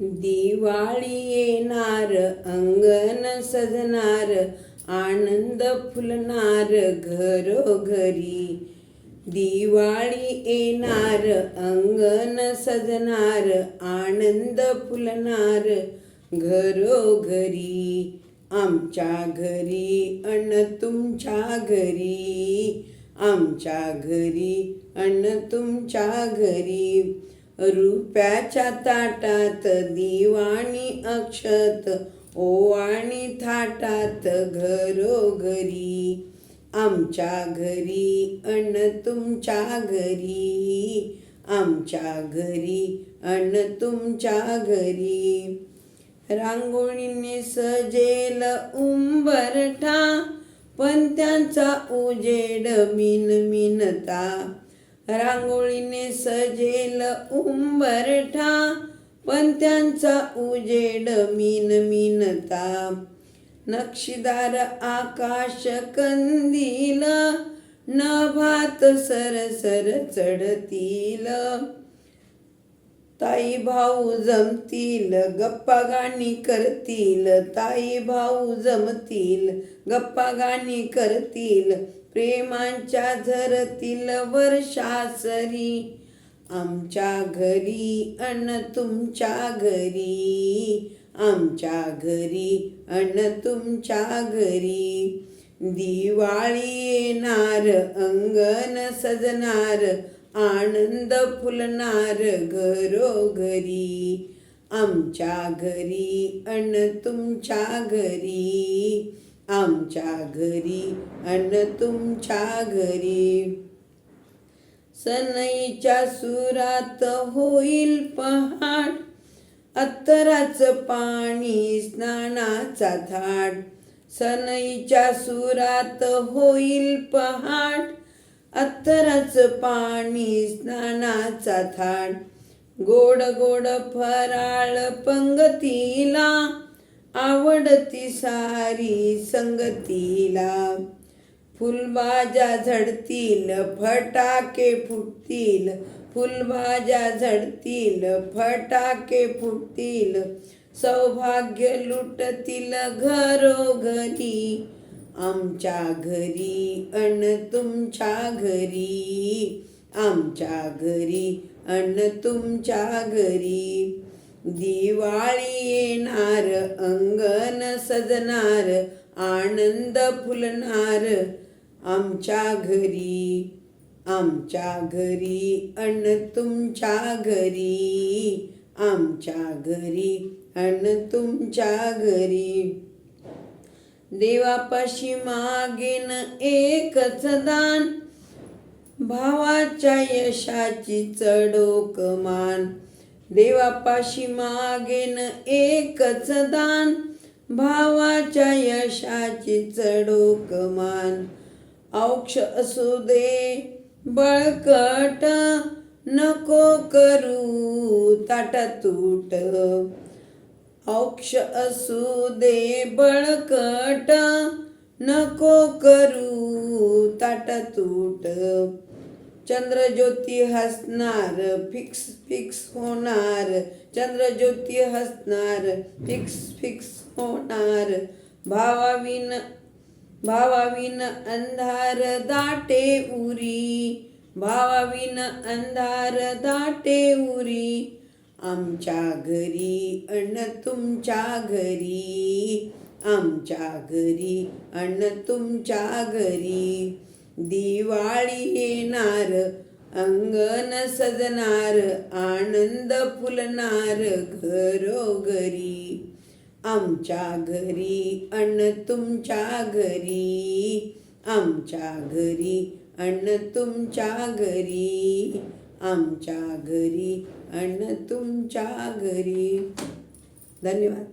दिवाळी येणार अंगण सजणार आनंद फुलणार घरोघरी. दिवाळी येणार अंगण सजणार आनंद फुलणार घरोघरी. आमच्या घरी अन तुमच्या घरी. आमच्या घरी अन तुमच्या घरी. रुप्याच्या ताटात दिवाणी अक्षत ओवाणी थाटात घरोघरी. आमच्या घरी अन तुमच्या घरी. आमच्या घरी अन तुमच्या घरी. रांगोळीने सजेल उंबरठा पण त्यांचा उजेड मिन मिनता रांगोळीने सजेल उंबरठा पण त्यांचा उजेड मीन मीनता. नक्षीदार आकाश कंदील नभात सरसर चढतील. ताई भाऊ जमतील गप्पा गाणी करतील. ताई भाऊ जमतील गप्पा गाणी करतील. प्रेमांच्या झरतील वर्षासरी आमच्या घरी अन तुमच्या घरी. आमच्या घरी अन तुमच्या घरी. दिवाळी येणार अंगण सजणार आनंद फुलणार घरोघरी. आमच्या घरी अन तुमच्या घरी. आमच्या घरी अन तुमच्या घरी. सनईच्या सुरात होईल पहाट अत्तराचं पाणी स्नानाचा थाट सनईच्या सुरात होईल पहाट अत्तराचं पाणी स्नानाचा थाट गोड गोड फराळ पंगतीला आवडती सारी संगतीला. फुलबाजा झडतील फटाके फुटतील. फुलबाजा झडतील फटाके फुटतील. सौभाग्य लुटतील घरोघरी. आमच्या घरी अन तुमच्या घरी. आमच्या घरी अन तुमच्या घरी. दिवाळी येणार अंगण सजणार आनंद फुलणार. आमच्या घरी आमच्या घरी अन तुमच्या घरी. आमच्या घरी अन तुमच्या घरी. देवापाशी मागेन एकच दान. भावाच्या यशाची चढोक मान. देवापाशी मागेन एकच दान भावाच्या यशाची चढोक मान. औक्ष असू दे बळकट नको करू ताटातूट. औक्ष असू दे बळकट नको करू ताटातूट. चंद्रज्योती हसणार फिक्स फिक्स होणार. चंद्रज्योती हसणार फिक्स फिक्स होणार. भावाविन भावाविन अंधार दाटे उरी. भावाविन अंधार दाटे उरी. आमच्या घरी अन तुमच्या घरी. आमच्या घरी अन तुमच्या घरी. दिवाळी येणार अंगण सजणार आनंद फुलणार घरोघरी. आमच्या घरी अन तुमच्या घरी. आमच्या घरी अन तुमच्या घरी. आमच्या घरी अन तुमच्या घरी. धन्यवाद.